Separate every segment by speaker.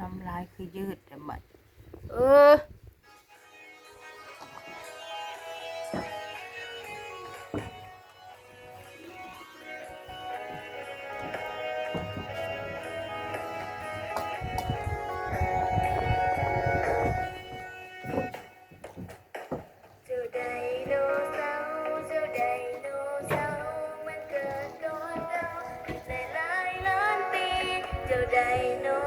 Speaker 1: น้ำลายคือยืดแต่บัดเออ
Speaker 2: เจ้าไดโน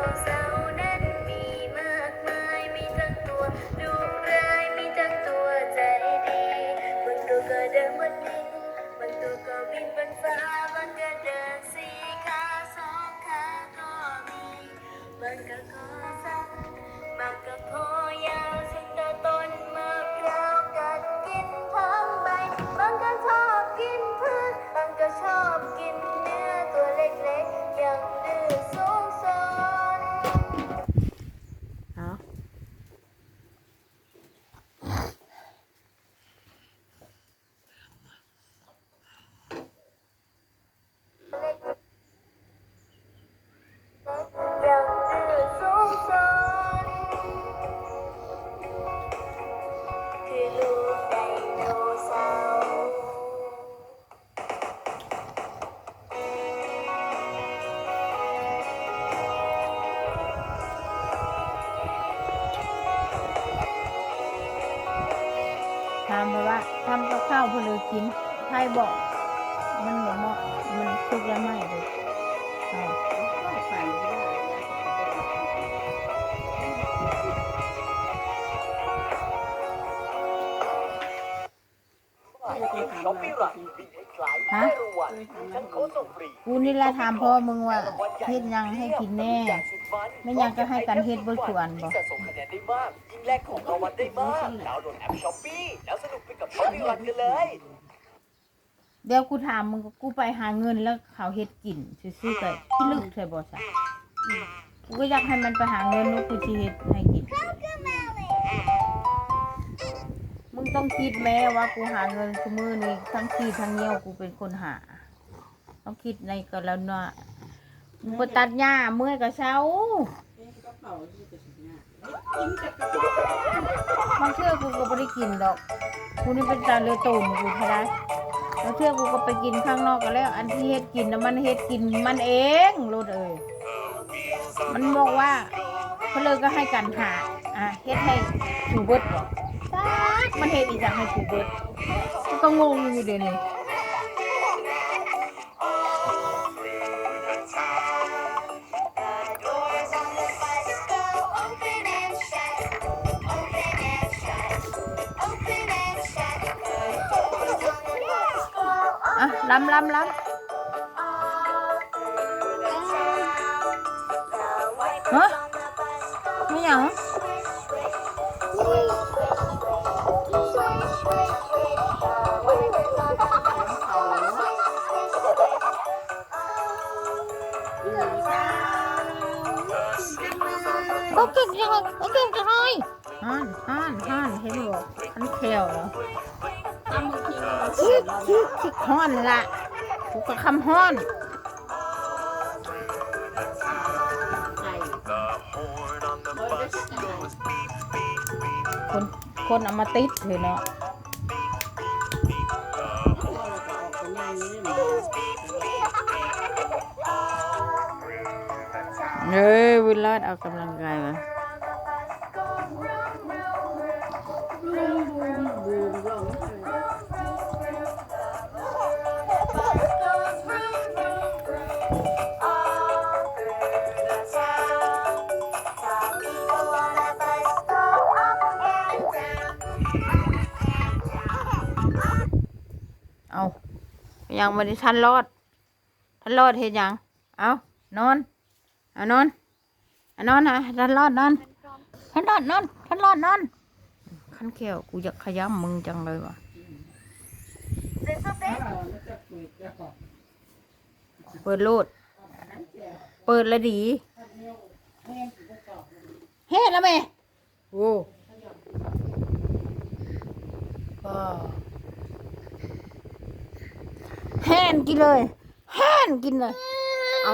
Speaker 2: ฟ้าบางก็เดินสี่ขาสองขาก็มีบางก็คอสั้นบางกะโพยาวา
Speaker 1: มไปว่าทำกับข้าวเพนเลยกินใครบอก มันเหมือนเหมาะมันทุกข์แล้วไม่เลยเอาฮะกูนี่แหละถามพ่อมึงว่าเฮ็ดหยังให้กินแน่ ไม่หยังก็ให้กันเฮ็ดเบ่ส่วนบ่
Speaker 3: สะสมคะแนนได้มาก ยิ่งแลกของรางวัลได้มากดาวน์โหลดแอปช้อปปี้แล้วสนุกไปกับช้อปปี้วันกันเลย
Speaker 1: เดี๋ยวกูถามมึงก็กูไปหาเงินแล้วเขาเฮ็ดกินซื่อๆก็พี่ลึกใช่บ่ซะกูก็อยากให้มันไปหาเงินแล้วกูสิเฮ็ดให้กิน มึงต้องคิดแม้ว่ากูหาเงินทุกมื้อนี้ทั้งขี้ทั้งเหี่ยวกูเป็นคนหา ต้องคิดในก็แล้วเนาะ มึงไปตัดหญ้าเมื่อยก็เช้าบางเทื่อกูก็ไม่ได้กินดอกกูนี่เป็นตาเลือตุ่มกูเท่าไรบางเทื่อกูก็ไปกินข้างนอกก็แล้ว อันที่เฮ็ดกินนะมันเฮ็ดกินมันเองรู้เอ้ยมันบอกว่าเขาเลยก็ให้กันหาอะเฮ็ดให้ถูเบิดบอกมันเฮ็ดอีจังให้ถูเบิดกูก็งงอยู่เดี๋ยวนี้ ล้ำล้ำล้ำฮะไม่หยังโอเคจังโอเคจังเลยฮันฮันฮันเห็นบอกฮันแควเหรอ คิกคิกคิกฮ้อนละกูก็คำฮ้อนคนคนเอามาติดเลยเนาะเอ้ยวิลลอดเอากำลังกายมา เอายังไม่ได้ทันรอดทันรอดเห็นยัง เอานอนเอานอนเอานอนนะทันรอดนอนทันรอดนอนทันรอดนอนขั้นเขียวกูอยากขย้ำมึงจังเลยว่ะเปิดโลด เปิดล้วดีเฮ็ดแล้วแม่โอ้ ก็แห้นกินเลยแห้นกินเลย เอา